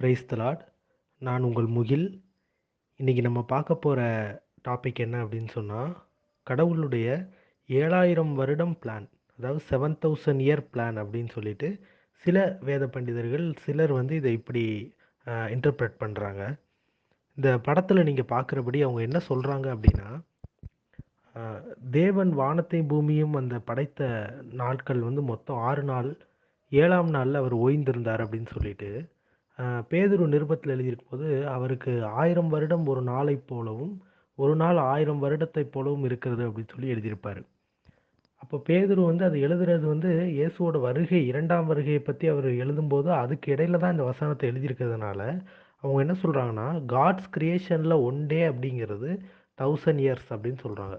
Price தலாட் நான் உங்கள் முகில். இன்றைக்கி நம்ம பார்க்க போகிற டாபிக் என்ன அப்படின்னு சொன்னால் கடவுளுடைய ஏழாயிரம் வருடம் பிளான் அதாவது செவன் தௌசண்ட் இயர் பிளான் அப்படின்னு சொல்லிட்டு சில வேத பண்டிதர்கள் சிலர் வந்து இதை இப்படி இன்டர்பிரட் பண்ணுறாங்க இந்த படத்தில் நீங்கள் பார்க்குறபடி அவங்க என்ன சொல்கிறாங்க அப்படின்னா தேவன் வானத்தை பூமியும் அந்த படைத்த நாட்கள் வந்து மொத்தம் ஆறு நாள் ஏழாம் நாளில் அவர் ஓய்ந்திருந்தார் அப்படின்னு சொல்லிட்டு பேதுரு நிருபத்தில் எழுதியிருக்கும் போது அவருக்கு ஆயிரம் வருடம் ஒரு நாளை போலவும் ஒரு நாள் ஆயிரம் வருடத்தைப் போலவும் இருக்கிறது அப்படின்னு சொல்லி எழுதியிருப்பார். அப்போ பேதுரு வந்து அது எழுதுறது வந்து இயேசுவோட வருகை இரண்டாம் வருகையை பற்றி அவர் எழுதும்போது அதுக்கு இடையில தான் இந்த வசனத்தை எழுதியிருக்கிறதுனால அவங்க என்ன சொல்கிறாங்கன்னா காட்ஸ் கிரியேஷனில் ஒன் டே அப்படிங்கிறது தௌசண்ட் இயர்ஸ் அப்படின்னு சொல்கிறாங்க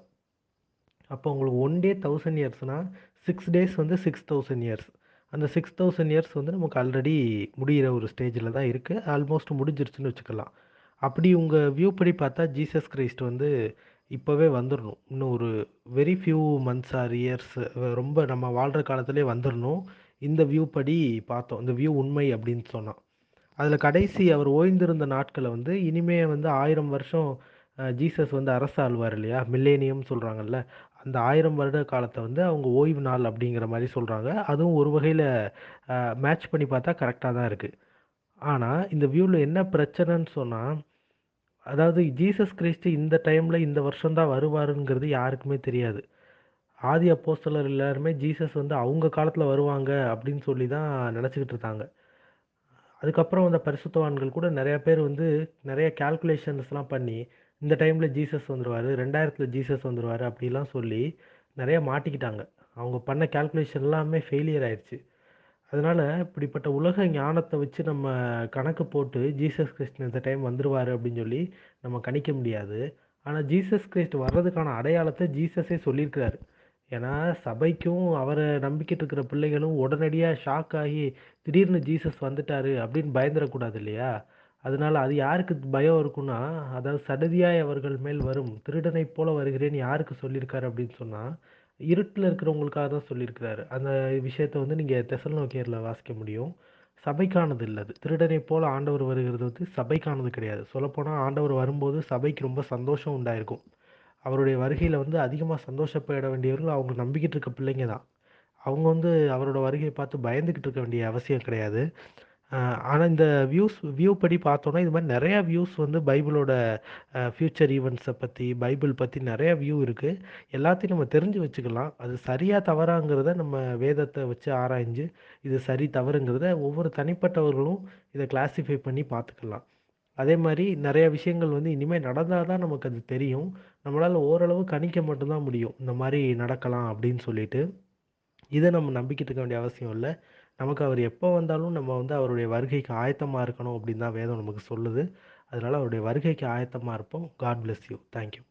அப்போ உங்களுக்கு ஒன் டே தௌசண்ட் இயர்ஸ்னால் சிக்ஸ் டேஸ் வந்து சிக்ஸ் தௌசண்ட் இயர்ஸ் அந்த சிக்ஸ் தௌசண்ட் இயர்ஸ் வந்து நமக்கு ஆல்ரெடி முடிகிற ஒரு ஸ்டேஜில் தான் இருக்குது ஆல்மோஸ்ட் முடிஞ்சிருச்சுன்னு வச்சுக்கலாம். அப்படி உங்கள் வியூ படி பார்த்தா ஜீசஸ் கிரைஸ்ட் வந்து இப்போவே வந்துடணும் இன்னும் ஒரு very few months or years ரொம்ப நம்ம வாழ்கிற காலத்திலே வந்துடணும் இந்த வியூ படி பார்த்தோம். இந்த வியூ உண்மை அப்படின்னு சொன்னால் அதில் கடைசி அவர் ஓய்ந்திருந்த நாட்களை வந்து இனிமே வந்து ஆயிரம் வருஷம் ஜீசஸ் வந்து அரசு ஆழ்வார் இல்லையா? மில்லேனியம் சொல்கிறாங்கல்ல அந்த ஆயிரம் வருட காலத்தை வந்து அவங்க ஓய்வு நாள் அப்படிங்கிற மாதிரி சொல்கிறாங்க அதுவும் ஒரு வகையில் மேட்ச் பண்ணி பார்த்தா கரெக்டாக தான் இருக்குது ஆனால் இந்த வியூவில் என்ன பிரச்சனைன்னு சொன்னால் அதாவது ஜீசஸ் கிறிஸ்து இந்த டைமில் இந்த வருஷம்தான் வருவாருங்கிறது யாருக்குமே தெரியாது. ஆதி அப்போஸ்தலர் எல்லாருமே ஜீசஸ் வந்து அவங்க காலத்தில் வருவாங்க அப்படின்னு சொல்லி தான் நினச்சிக்கிட்டு இருந்தாங்க அதுக்கப்புறம் வந்த பரிசுத்தவான்கள் கூட நிறையா பேர் வந்து நிறைய கால்குலேஷன்ஸ்லாம் பண்ணி இந்த டைமில் ஜீசஸ் வந்துடுவார் ரெண்டாயிரத்தில் ஜீசஸ் வந்துடுவார் அப்படிலாம் சொல்லி நிறைய மாட்டிக்கிட்டாங்க. அவங்க பண்ண கால்குலேஷன் எல்லாமே ஃபெயிலியர் ஆயிடுச்சு அதனால் இப்படிப்பட்ட உலக ஞானத்தை வச்சு நம்ம கணக்கு போட்டு ஜீசஸ் கிறிஸ்ட் இந்த டைம் வந்துடுவார் அப்படின்னு சொல்லி நம்ம கணிக்க முடியாது. ஆனால் ஜீசஸ் கிறிஸ்ட் வர்றதுக்கான அடையாளத்தை ஜீசஸே சொல்லியிருக்கிறாரு. ஏன்னா சபைக்கும் அவரை நம்பிக்கிட்டு இருக்கிற பிள்ளைகளும் உடனடியாக ஷாக் ஆகி திடீர்னு ஜீசஸ் வந்துட்டாரு அப்படின்னு பயந்துடக்கூடாது இல்லையா? அதனால அது யாருக்கு பயம் இருக்குன்னா அதாவது சடதியாய் அவர்கள் மேல் வரும் திருடனைப் போல வருகிறேன் யாருக்கு சொல்லியிருக்காரு அப்படின்னு சொன்னால் இருட்டில் இருக்கிறவங்களுக்காக தான் சொல்லியிருக்கிறாரு அந்த விஷயத்தை வந்து நீங்கள் தெசலோக்கியரில் வாசிக்க முடியும். சபைக்கானது இல்லை அது. திருடனைப் போல் ஆண்டவர் வருகிறது வந்து சபைக்கானது கிடையாது. சொல்லப்போனால் ஆண்டவர் வரும்போது சபைக்கு ரொம்ப சந்தோஷம் உண்டாயிருக்கும். அவருடைய வருகையில் வந்து அதிகமாக சந்தோஷப்பட வேண்டியவர்கள் அவங்க நம்பிக்கிட்டு இருக்க பிள்ளைங்க தான். அவங்க வந்து அவரோட வருகையை பார்த்து பயந்துக்கிட்டு இருக்க வேண்டிய அவசியம் கிடையாது. ஆனால் இந்த வியூஸ் வியூ படி பார்த்தோன்னா இது மாதிரி நிறையா வியூஸ் வந்து பைபிளோட ஃப்யூச்சர் ஈவெண்ட்ஸை பற்றி பைபிள் பற்றி நிறையா வியூ இருக்குது எல்லாத்தையும் நம்ம தெரிஞ்சு வச்சுக்கலாம். அது சரியாக தவறாங்கிறத நம்ம வேதத்தை வச்சு ஆராய்ஞ்சு இது சரி தவறுங்கிறத ஒவ்வொரு தனிப்பட்டவர்களும் இதை கிளாஸிஃபை பண்ணி பார்த்துக்கலாம். அதே மாதிரி நிறைய விஷயங்கள் வந்து இனிமேல் நடந்தால் தான் நமக்கு அது தெரியும். நம்மளால் ஓரளவு கணிக்க மட்டும்தான் முடியும். இந்த மாதிரி நடக்கலாம் அப்படின்னு சொல்லிட்டு. இதை நம்ம நம்பிக்கிட்டு இருக்க வேண்டிய அவசியம் இல்லை. நமக்கு அவர் எப்போ வந்தாலும் நம்ம வந்து அவருடைய வருகைக்கு ஆயத்தமாக இருக்கணும் அப்படின்னு தான் வேதம் நமக்கு சொல்லுது. அதனால் அவருடைய வருகைக்கு ஆயத்தமாக இருப்போம். God bless you thank you